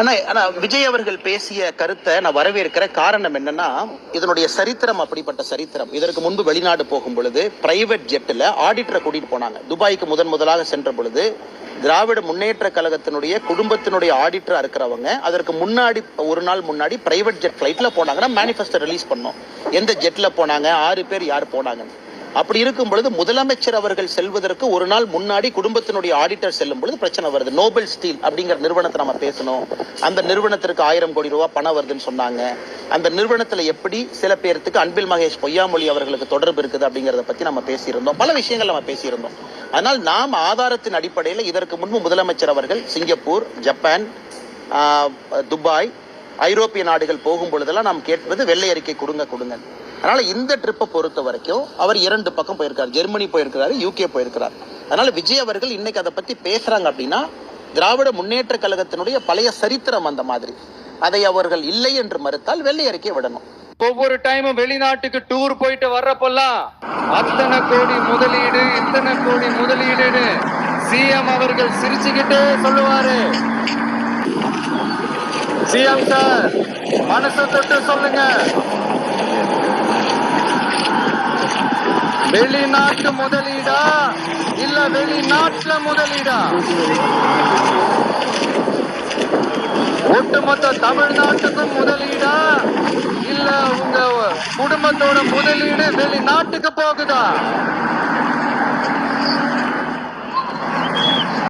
ஆனா ஆனா விஜய் அவர்கள் பேசிய கருத்தை நான் வரவேற்கிற காரணம் என்னன்னா இதனுடைய சரித்திரம் அப்படிப்பட்ட சரித்திரம். இதற்கு முன்பு வெளிநாடு போகும் பொழுது பிரைவேட் ஜெட்டில் ஆடிட்டரை கூட்டிட்டு போனாங்க. துபாய்க்கு முதன் முதலாக சென்ற பொழுது திராவிட முன்னேற்ற கழகத்தினுடைய குடும்பத்தினுடைய ஆடிட்டராக இருக்கிறவங்க அதற்கு முன்னாடி ஒரு நாள் முன்னாடி பிரைவேட் ஜெட் ஃப்ளைட்டில் போனாங்கன்னா மேனிஃபெஸ்டோ ரிலீஸ் பண்ணோம். எந்த ஜெட்டில் போனாங்க ஆறு பேர் யார் போனாங்கன்னு. அப்படி இருக்கும் பொழுது முதலமைச்சர் அவர்கள் செல்வதற்கு ஒரு நாள் முன்னாடி குடும்பத்தினுடைய ஆடிட்டர் செல்லும் பொழுது பிரச்சனை வருது. நோபல் ஸ்டீல் அப்படிங்கிற நிறுவனத்தை நம்ம பேசணும். அந்த நிறுவனத்திற்கு ஆயிரம் கோடி ரூபாய் பணம் வருதுன்னு சொன்னாங்க. அந்த நிறுவனத்தில் எப்படி சில பேர்த்துக்கு அன்பில் மகேஷ் பொய்யாமொழி அவர்களுக்கு தொடர்பு இருக்குது அப்படிங்கிறத பத்தி நம்ம பேசியிருந்தோம். பல விஷயங்கள் நம்ம பேசியிருந்தோம். அதனால் நாம் ஆதாரத்தின் அடிப்படையில் இதற்கு முன்பு முதலமைச்சர் அவர்கள் சிங்கப்பூர் ஜப்பான் துபாய் ஐரோப்பிய நாடுகள் போகும் பொழுதெல்லாம் நாம் கேட்பது வெள்ளை அறிக்கை கொடுங்க கொடுங்க. அதனால் இந்த ட்ரிப்பை பொறுத்த வரைக்கும் அவர் இரண்டு பக்கம் போயிருக்கார். ஜெர்மனி போயிருக்கிறாரு யூகே போயிருக்கிறார். அதனால் விஜய் அவர்கள் இன்னைக்கு அதை பற்றி பேசுகிறாங்க அப்படின்னா திராவிட முன்னேற்ற கழகத்தினுடைய பழைய சரித்திரம் அந்த மாதிரி. அதை அவர்கள் இல்லை என்று மறுத்தால் வெள்ளை அறிக்கை விடணும். ஒவ்வொரு டைமும் வெளிநாட்டுக்கு டூர் போயிட்டு வர்றப்பெல்லாம் அத்தனை கோடி முதலீடு இத்தனை கோடி முதலீடுன்னு சிஎம் அவர்கள் சிரிச்சுக்கிட்டே சொல்லுவாரு. சிஎம் சார் மனசை தொட்டு சொல்லுங்க. வெளிநாட்டு முதலீடா? இல்ல வெளிநாட்டுல முதலீடா? ஒட்டுமொத்த தமிழ்நாட்டுக்கும் முதலீடா? இல்ல உங்க குடும்பத்தோட முதலீடு வெளிநாட்டுக்கு போகுதா?